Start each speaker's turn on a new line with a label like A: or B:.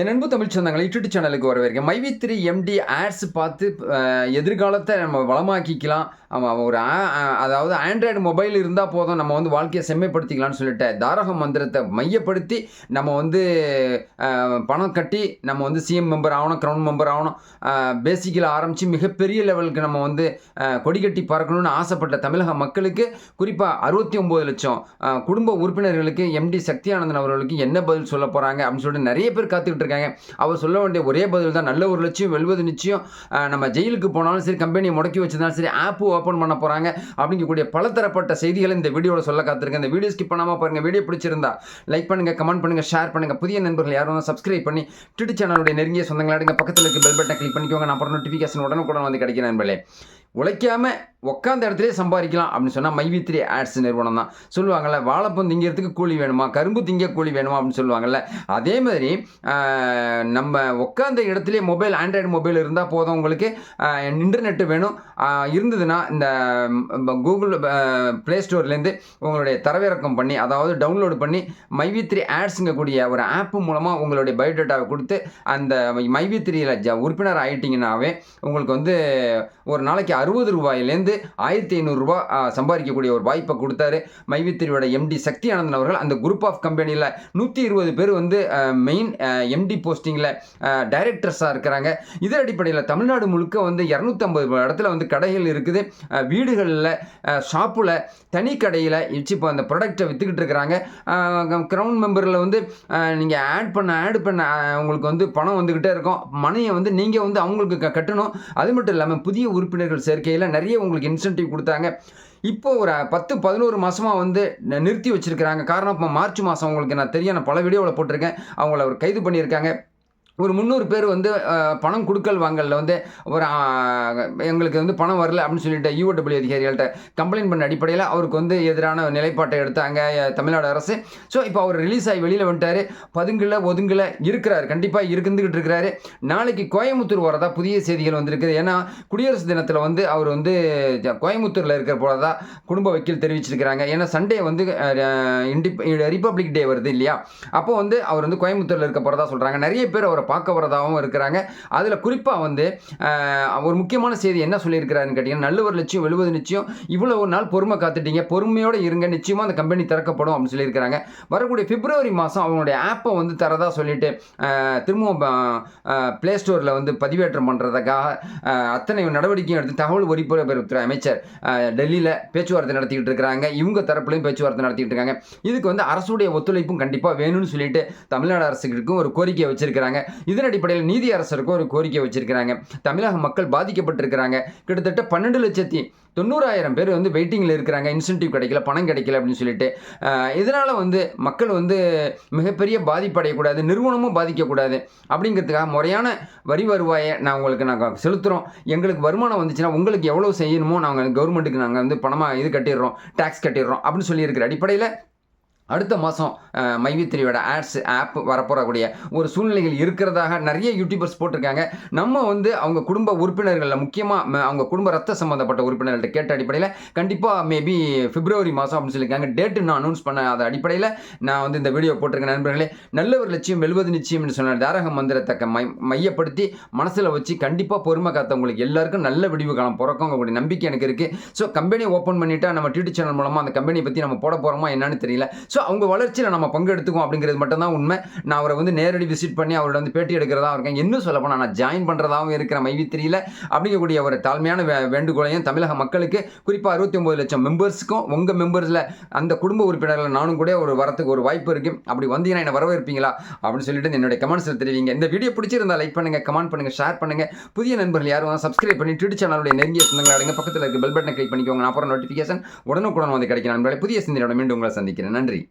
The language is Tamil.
A: என் அன்பு தமிழ் சொந்தங்கள் யூடியூப் சேனலுக்கு வரவேற்க. மைவி த்ரீ எம்டி ஆட்ஸ் பார்த்து எதிர்காலத்தை நம்ம வளமாக்கிக்கலாம். ஆமாம் ஒரு அதாவது ஆண்ட்ராய்டு மொபைல் இருந்தால் போதும் நம்ம வந்து வாழ்க்கையை செம்மைப்படுத்திக்கலாம்னு சொல்லிட்டு தாரக மந்திரத்தை மையப்படுத்தி நம்ம வந்து பணம் கட்டி நம்ம வந்து சிஎம் மெம்பர் ஆகணும் க்ரௌண்ட் மெம்பர் ஆகணும். பேசிக்கில் ஆரம்பித்து மிகப்பெரிய லெவலுக்கு நம்ம வந்து கொடி கட்டி பறக்கணும்னு ஆசைப்பட்ட தமிழக மக்களுக்கு குறிப்பாக அறுபத்தி ஒம்பது லட்சம் குடும்ப உறுப்பினர்களுக்கு எம்டி சக்தியானந்தன் அவர்களுக்கு என்ன பதில் சொல்ல போகிறாங்க அப்படின்னு சொல்லிட்டு நிறைய பேர் காத்துக்கிட்டு இருக்காங்க அவர் சொல்ல வேண்டிய ஒரே பதில் தான் நல்ல ஒரு லட்சியம் வெல்வது நிச்சயம். நம்ம ஜெயிலுக்கு போனாலும் சரி கம்பெனியை முடக்கி வச்சிருந்தாலும் சரி ஆப்பு ஓப்பன் பண்ண போகிறாங்க அப்படிங்கக்கூடிய பலதரப்பட்ட செய்திகளை இந்த வீடியோவில் சொல்ல காத்திருக்கேன். இந்த வீடியோ ஸ்கிப் பண்ணாமல் பாருங்கள் வீடியோ பிடிச்சிருந்தா லைக் பண்ணுங்கள் கமெண்ட் பண்ணுங்கள் ஷேர் பண்ணுங்கள் புதிய நண்பர்கள் யாரும் சப்ஸ்கிரைப் பண்ணி ட்விட்டர் சேனலுடைய நெருங்கிய சொந்தங்களாடுங்க பக்கத்தில் இருக்க பெல் பட்டனை கிளிக் பண்ணிக்கோங்க. நான் அப்புறம் நோட்டிஃபிகேஷன் உடனுக்குடன் வந்து கிடைக்கிறேன் நண்பர்களே. உழைக்காம உட்காந்த இடத்துலயே சம்பாதிக்கலாம் அப்படின்னு சொன்னால் மைவி த்ரீ ஆட்ஸ் நிறுவனம் தான். சொல்லுவாங்கள்ல வாழைப்பம் திங்கிறதுக்கு கூலி வேணுமா? கரும்பு திங்க கூலி வேணுமா? அப்படின்னு சொல்லுவாங்கள்ல அதே மாதிரி நம்ம உட்காந்த இடத்துலயே மொபைல் ஆண்ட்ராய்டு மொபைல் இருந்தால் போதும் உங்களுக்கு. இன்டர்நெட்டு வேணும். இருந்ததுன்னா இந்த கூகுள் ப்ளே ஸ்டோர்லேருந்து உங்களுடைய தரவிறக்கம் பண்ணி அதாவது டவுன்லோடு பண்ணி மைவி த்ரீ ஆட்ஸுங்க கூடிய ஒரு ஆப் மூலமாக உங்களுடைய பயோடேட்டாவை கொடுத்து அந்த மைவி த்ரீயில் ஜ உறுப்பினர் ஆகிட்டிங்கனாவே உங்களுக்கு வந்து ஒரு நாளைக்கு அறுபது ரூபாயிலேருந்து ஆயிரத்தி ஐநூறுரூவா சம்பாதிக்கக்கூடிய ஒரு வாய்ப்பை கொடுத்தாரு. மைவித்திரியோட எம்டி சக்தி ஆனந்தன் அவர்கள் அந்த குரூப் ஆஃப் கம்பெனியில் நூற்றி இருபது பேர் வந்து மெயின் எம்டி போஸ்டிங்கில் டைரக்டர்ஸாக இருக்கிறாங்க. இதன் அடிப்படையில் தமிழ்நாடு முழுக்க வந்து இரநூத்தம்பது இடத்துல வந்து கடைகள் இருக்குது. வீடுகளில் ஷாப்பில் தனி கடையில் இப்போ அந்த ப்ராடக்ட்டை விற்றுக்கிட்டு இருக்கிறாங்க. க்ரௌண்ட் மெம்பரில் வந்து நீங்கள் ஆட் பண்ண ஆட் பண்ண உங்களுக்கு வந்து பணம் வந்துக்கிட்டே இருக்கும். மணியை வந்து நீங்கள் வந்து அவங்களுக்கு கட்டணும். அது மட்டும் இல்லாமல் புதிய உறுப்பினர்கள் சேர்க்கையில் நிறைய உங்களுக்கு இன்சென்டிவ் கொடுத்தாங்க. இப்போ ஒரு பத்து பதினோரு மாதமாக வந்து நிறுத்தி வச்சுருக்கிறாங்க. காரணம் இப்போ மார்ச் மாதம் உங்களுக்கு நான் தெரியும். நான் பல வீடியோவில் போட்டிருக்கேன். அவங்கள ஒரு கைது பண்ணியிருக்காங்க. ஒரு முந்நூறு பேர் வந்து பணம் கொடுக்கல் வாங்கலில் வந்து ஒரு எங்களுக்கு வந்து பணம் வரல அப்படின்னு சொல்லிட்டு யூஓடபிள்யூ அதிகாரிகள்கிட்ட கம்ப்ளைண்ட் பண்ண அடிப்படையில் அவருக்கு வந்து எதிரான நிலைப்பாட்டை எடுத்தாங்க தமிழ்நாடு அரசு. ஸோ இப்போ அவர் ரிலீஸ் ஆகி வெளியில் வந்துட்டாரு. பதுங்கில் ஒதுங்கில் இருக்கிறார். கண்டிப்பாக இருந்துக்கிட்டு இருக்கிறாரு. நாளைக்கு கோயம்புத்தூர் வரதா புதிய செய்திகள் வந்திருக்குது. ஏன்னா குடியரசு தினத்தில் வந்து அவர் வந்து கோயம்புத்தூரில் இருக்கிற போலதா குடும்ப வக்கீல் தெரிவிச்சிருக்கிறாங்க. ஏன்னா சண்டே வந்து இண்டிப் ரிப்பப்ளிக் டே வருது இல்லையா? அப்போ வந்து அவர் வந்து கோயம்புத்தூரில் இருக்க போகிறதா சொல்கிறாங்க நிறைய பேர் அவரை பார்க்க வரதாகவும் இருக்கிறாங்க. அதில் குறிப்பாக வந்து ஒரு முக்கியமான செய்தி என்ன சொல்லியிருக்கிறாருன்னு கேட்டிங்கன்னா நல்லவர் லட்சியம் வெளுவது நிச்சயம் இவ்வளோ ஒரு நாள் பொறுமை காத்துட்டீங்க பொறுமையோடு இருங்க நிச்சயமாக அந்த கம்பெனி திறக்கப்படும் அப்படின்னு சொல்லியிருக்கிறாங்க. வரக்கூடிய பிப்ரவரி மாதம் அவங்களுடைய ஆப்பை வந்து தரதா சொல்லிட்டு திரும்பவும் ப்ளே ஸ்டோரில் வந்து பதிவேற்றம் பண்ணுறதுக்காக அத்தனை நடவடிக்கையும் எடுத்து தகவல் ஒலிபரப்புத்துறை அமைச்சர் டெல்லியில் பேச்சுவார்த்தை நடத்திக்கிட்டு இருக்கிறாங்க. இவங்க தரப்புலையும் பேச்சுவார்த்தை நடத்திக்கிட்டு இருக்காங்க. இதுக்கு வந்து அரசுடைய ஒத்துழைப்பும் கண்டிப்பாக வேணும்னு சொல்லிட்டு தமிழ்நாடு அரசுக்கும் ஒரு கோரிக்கை வச்சுருக்கிறாங்க. இதன் அடிப்படையில் நீதி அரசருக்கும் ஒரு கோரிக்கை வச்சிருக்கிறாங்க. தமிழக மக்கள் பாதிக்கப்பட்டிருக்கிறாங்க. கிட்டத்தட்ட பன்னெண்டு லட்சத்தி தொண்ணூறாயிரம் பேர் வந்து வெயிட்டிங்கில் இருக்கிறாங்க. இன்சென்டிவ் கிடைக்கல பணம் கிடைக்கல அப்படின்னு சொல்லிட்டு. இதனால் வந்து மக்கள் வந்து மிகப்பெரிய பாதிப்படையக்கூடாது நிறுவனமும் பாதிக்கக்கூடாது அப்படிங்கிறதுக்காக முறையான வரி வருவாயை நான் உங்களுக்கு நாங்கள் செலுத்துகிறோம் எங்களுக்கு வருமானம் வந்துச்சுன்னா உங்களுக்கு எவ்வளோ செய்யணுமோ நாங்கள் கவர்மெண்ட்டுக்கு நாங்கள் வந்து பணமாக இது கட்டிடுறோம் டேக்ஸ் கட்டிடுறோம் அப்படின்னு சொல்லியிருக்கிற அடிப்படையில் அடுத்த மாதம் மைவித்திரியோட ஆட்ஸ் ஆப் வரப்போறக்கூடிய ஒரு சூழ்நிலைகள் இருக்கிறதாக நிறைய யூடியூபர்ஸ் போட்டிருக்காங்க. நம்ம வந்து அவங்க குடும்ப உறுப்பினர்களில் முக்கியமாக அவங்க குடும்ப ரத்த சம்மந்தப்பட்ட உறுப்பினர்கள்ட்ட கேட்ட அடிப்படையில் கண்டிப்பாக மேபி பிப்ரவரி மாதம் அப்படின்னு சொல்லியிருக்காங்க. டேட்டு நான் அனௌன்ஸ் பண்ண அடிப்படையில் நான் வந்து இந்த வீடியோ போட்டிருக்கேன் நண்பர்களே. நல்ல ஒரு லட்சியம் வெல்வது நிச்சயம்னு சொன்ன தாரக மந்திரத்தை மை மையப்படுத்தி மனசில் வச்சு கண்டிப்பாக பொறுமை காத்தவங்களுக்கு எல்லாருக்கும் நல்ல விடிவு காலம் பிறக்கும் உங்களுடைய நம்பிக்கை எனக்கு இருக்குது ஸோ கம்பெனி ஓப்பன் பண்ணிட்டா நம்ம டியூட்டி சேனல் மூலமாக அந்த கம்பெனியை பற்றி நம்ம போட போகிறோமா என்னன்னு தெரியல. ஸோ ஸோ அவங்க வளர்ச்சியில் நம்ம பங்கெடுத்துக்கோம் அப்படிங்கிறது மட்டும்தான் உண்மை. நான் அவரை வந்து நேரடி விசிட் பண்ணி அவரோட வந்து பேட்டி எடுக்கிறதா இருக்கேன். இன்னும் சொல்ல போனால் நான் ஜாயின் பண்ணுறதாகவும் இருக்கிற மைவித்திரியில் அப்படிங்கக்கூடிய ஒரு தாழ்மையான வே- வேண்டுகோளையும் தமிழக மக்களுக்கு குறிப்பாக அறுபத்தி ஒம்பது லட்சம் மெம்பர்ஸுக்கும் உங்கள் மெம்பர்ஸில் அந்த குடும்ப உறுப்பினர்கள் நானும் கூட ஒரு வரத்துக்கு ஒரு வாய்ப்பு இருக்குது அப்படி வந்தீங்கன்னா என்ன வரவேற்பீங்களா? அப்படின்னு சொல்லிட்டு என்னுடைய கமெண்ட்ஸில் தெரிவிங்க. இந்த வீடியோ பிடிச்சிருந்தா லைக் பண்ணுங்கள் கமெண்ட் பண்ணுங்கள் ஷேர் பண்ணுங்கள் புதிய நண்பர்கள் யாரும் வந்து சப்ஸ்கிரைப் பண்ணி ட்விட்டர் சேனலுடைய நெருங்கிய சொந்தங்கள் அடங்க. பக்கத்தில் இருக்க பெல் பட்டனை கிளிக் பண்ணிக்கோங்க. நான் அப்புறம் நோட்டிஃபிகேஷன் உடனுக்குடன் வந்து கிடைக்கும். நண்பர்களே புதிய சிந்தனையோட மீண்டும் உங்களை சந்திக்கிறேன். நன்றி.